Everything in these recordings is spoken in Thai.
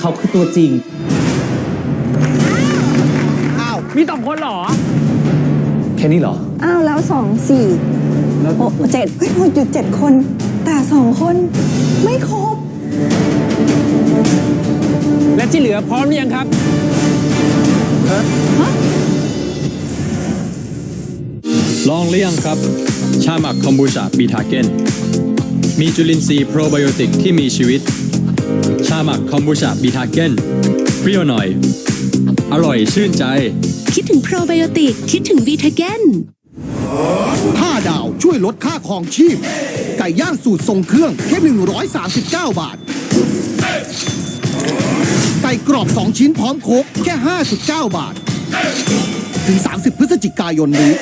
เขาคือตัวจริง อ้าว มีสองคนเหรอ แค่นี้เหรอ อ้าวแล้วสองสี่แล้ว โอ้เจ็ดเฮ้ยเราอยู่เจ็ดคน แต่สองคนไม่ครบ และที่เหลือพร้อมหรือยังครับ ลองเลี่ยงครับ ชาหมักคอมบูชาบีทาเกนมีจุลินทรีย์โปรไบโอติกที่มีชีวิตชา หมักคอมบูชาบีทาเกนเปรี้ยวหน่อย อร่อยชื่นใจ คิดถึงโปรไบโอติก คิดถึงวีทาเกน5ดาวช่วยลดค่าครองชีพ ไก่ย่างสูตรทรงเครื่องแค่ 139 บาท ไก่กรอบ 2 ชิ้นพร้อมโคกแค่ 59 บาท ถึง 30 พฤศจิกายนนี้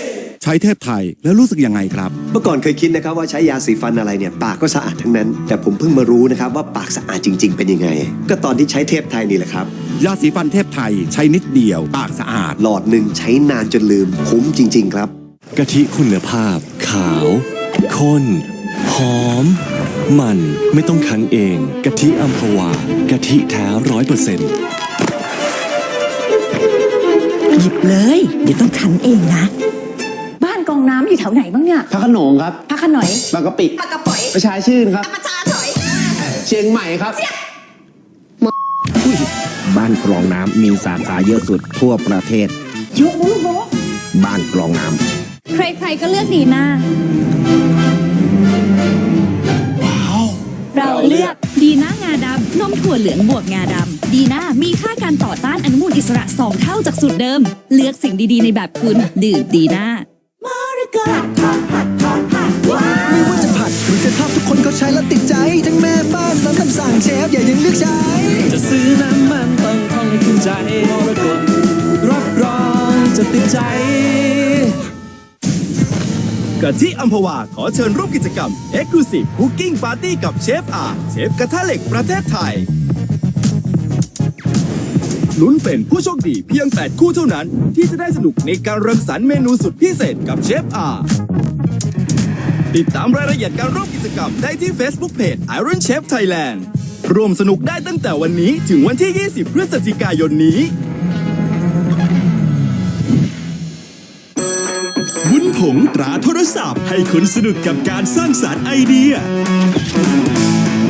ใช้เทพไทยแล้วรู้สึกยังไงครับ เมื่อก่อนเคยคิดนะครับว่าใช้ยาสีฟันอะไรเนี่ยปากก็สะอาดทั้งนั้น แต่ผมเพิ่งมารู้นะครับว่าปากสะอาดจริง ๆ เป็นยังไง ก็ตอนที่ใช้เทพไทยนี่แหละครับ ยาสีฟันเทพไทยใช้นิดเดียว ปากสะอาด หลอดหนึ่งใช้นานจนลืมคุ้มจริง ๆ ครับกะทิคุณภาพ ขาวข้นหอม มันไม่ต้องคั้นเองกะทิอัมพวากะทิแท้ร้อยเปอร์เซ็นต์หยิบเลย เดี๋ยวต้องคันเองนะบ้านกองน้ำอยู่แถวไหนบ้างเนี่ยพระโขนงครับพระขนอยบางกะปิปากกระป๋อยประชาชื่นครับประชาถอยเชียงใหม่ครับ บ้านกรองน้ำมีสาขาเยอะสุดทั่วประเทศยุบุโบบ้านกรองน้ำใครๆก็เลือกดีน่าเราเลือกดีน่างาดำนมถั่วเหลืองบวกงาดำดีน่ามีค่าการต่อต้านอนุมูลอิสระ 2 เท่าจากสูตรเดิม เลือกสิ่งดีๆในแบบคุณ ดื่มดีน่า ไม่ว่าจะผัดหรือจะทอดทุกคนเขาใช้แล้วติดใจ ทั้งแม่บ้านร้านคำสั่งเชฟอย่ายังเลือกใช้ จะซื้อน้ำมันต้องท่องให้ขึ้นใจมรกตรับรองจะติดใจกะทิอัมพวาขอเชิญร่วมกิจกรรม Exclusive Cooking Party กับเชฟอาเชฟกระทะเหล็กประเทศไทย ลุ้นเป็นผู้โชคดีเพียง 8 คู่เท่านั้น ที่จะได้สนุกในการรังสรรค์เมนูสุดพิเศษกับเชฟอาติดตามรายละเอียดการร่วมกิจกรรมได้ที่ Facebook Page Iron Chef Thailand ร่วมสนุกได้ตั้งแต่วันนี้ถึงวันที่ 20 พฤศจิกายนนี้วุ้นผงตราโทรศัพท์ ให้คุณสนุกกับการสร้างสารรค์ไอเดีย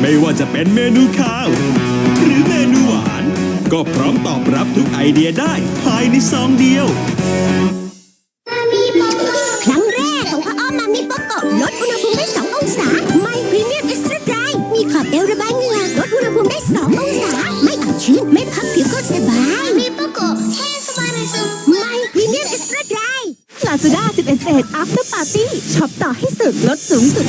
ไม่ว่าจะเป็นเมนูข้าว หรือเม ก็พร้อมตอบรับทุกไอเดียได้ภายในซองเดียว Lazada 11เศษ After Party ช็อปต่อให้สุดลดสูงสุด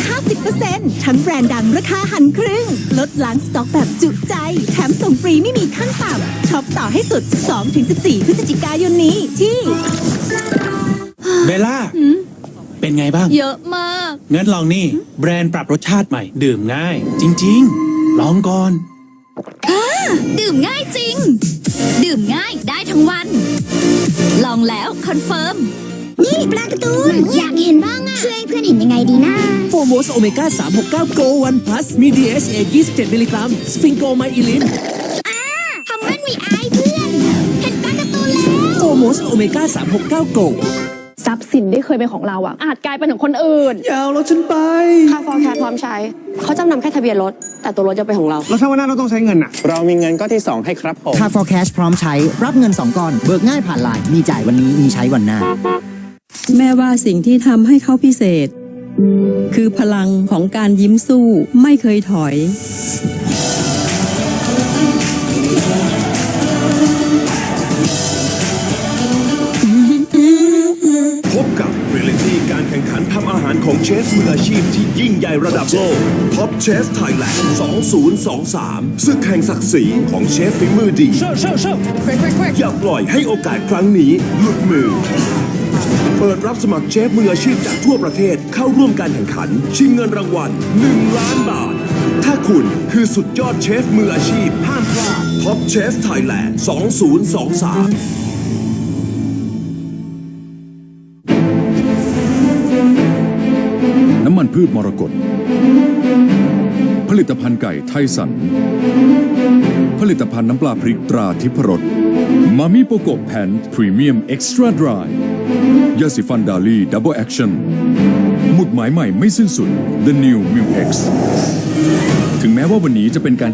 50%ทั้งแบรนด์ดังราคาหันครึ่ง ลดล้างสต็อกแบบจุใจ แถมส่งฟรีไม่มีขั้นต่ำช็อปต่อให้สุด 12-14 พฤศจิกายนนี้ที่ เบลล่า เป็นไงบ้าง เยอะมาก งั้นลองนี่ แบรนด์ปรับรสชาติใหม่ ดื่มง่าย จริง ๆ ลองก่อน ดื่มง่ายจริง ดื่มง่ายได้ทั้งวัน ลองแล้วคอนเฟิร์ม นี่ปลาการ์ตูนอยากเห็นบ้างอะช่วยเพื่อนเห็นยังไงดีนะโฟโมสโอเมก้า369 Go One Plus มี DHA 27 มิลลิกรัมสฟิงโกไมอิลินทำมันมีอายเพื่อน เห็นปลาการ์ตูนแล้วโฟโมสโอเมก้า369 Go ทรัพย์สินที่เคยเป็นของเราอะอาจกลายเป็นของคนอื่นยาวรถฉันไป ค่าฟอร์แคสพร้อมใช้ เขาจำนำแค่ทะเบียนรถ แต่ตัวรถจะเป็นของเรา แล้วถ้าวันหน้าเราต้องใช้เงินอะเรามีเงินก็ที่ 2 ให้ครับผม ค่า forecast พร้อมใช้ รับเงิน 2 ก้อน เบิกง่ายผ่านไลน์มีจ่ายวันนี้มีใช้วันหน้า แม่ว่าสิ่งที่ทำให้เขาพิเศษ คือพลังของการยิ้มสู้ไม่เคยถอย พบกับเรียลิตี้การแข่งขันทำอาหารของเชฟมืออาชีพที่ยิ่งใหญ่ระดับโลกท็อปเชฟไทยแลนด์2023ศึกแห่งศักดิ์ศรีของเชฟฝีมือดีอย่าปล่อยให้โอกาสครั้งนี้หลุดมือ เปิดรับสมัครเชฟมืออาชีพจากทั่วประเทศเข้าร่วมการแข่งขัน ชิงเงินรางวัล 1 ล้านบาท ถ้าคุณคือสุดยอดเชฟมืออาชีพห้ามพลาดท็อปเชฟไทยแลนด์2023น้ำมันพืชมรกต ผลิตภัณฑ์ไก่ไทยสัน ผลิตภัณฑ์น้ำปลาพริกตราทิพรสมามิโปโกแพนพรีเมียมเอ็กซ์ตร้าดราย ยาสีฟันดาลี่ดับเบิลแอคชั่นหมุดหมายใหม่ไม่สิ้นสุด The New m i l X ถึงแม้ว่าวันนี้จะเป็นการ